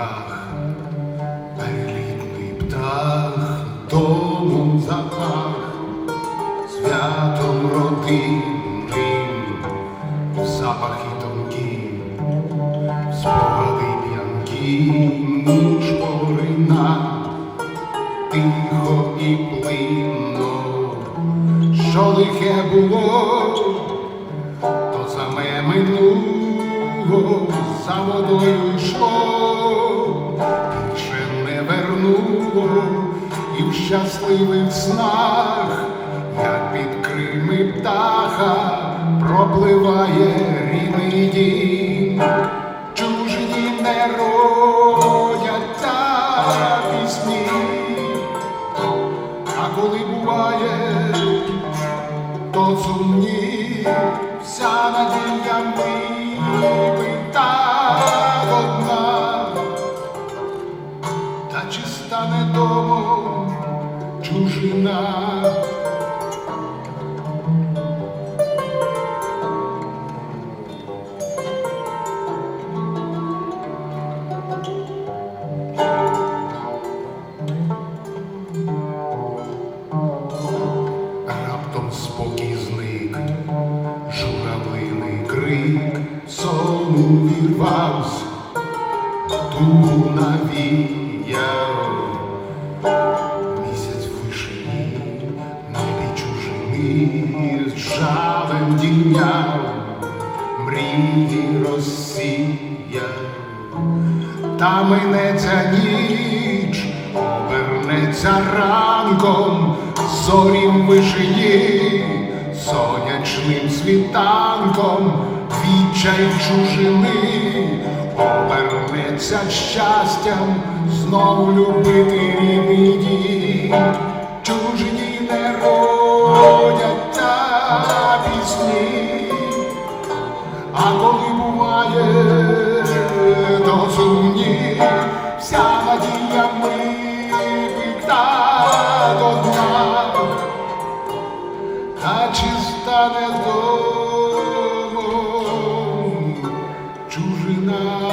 руках, перелітний птах домом запах, святом родинним, запахи тонкі, спогади п'янки, ніж порина, тихо і плинно, що лихе було, то саме минуло. За водою йшло вернуло, і в щасливих снах, як під крильми птаха, пропливає рідний дім, чужині не родяться пісні, а коли буває то сумні, вся надія та чи стане домом чужина? Раптом спокій зник, журавлиний крик, сон вірвався, тугу Місяць в вишині, небі чужини, з жалем діяв, мрії розсіяв. Та минеться ніч, обернеться ранком, зорі в вишині, сонячним світанком, відчай чужини, обернеться щастям, знову любити рідні, чужні не родяться пісні, а коли буває до сумні, вся надія випита до дна, та чи стане до чужина.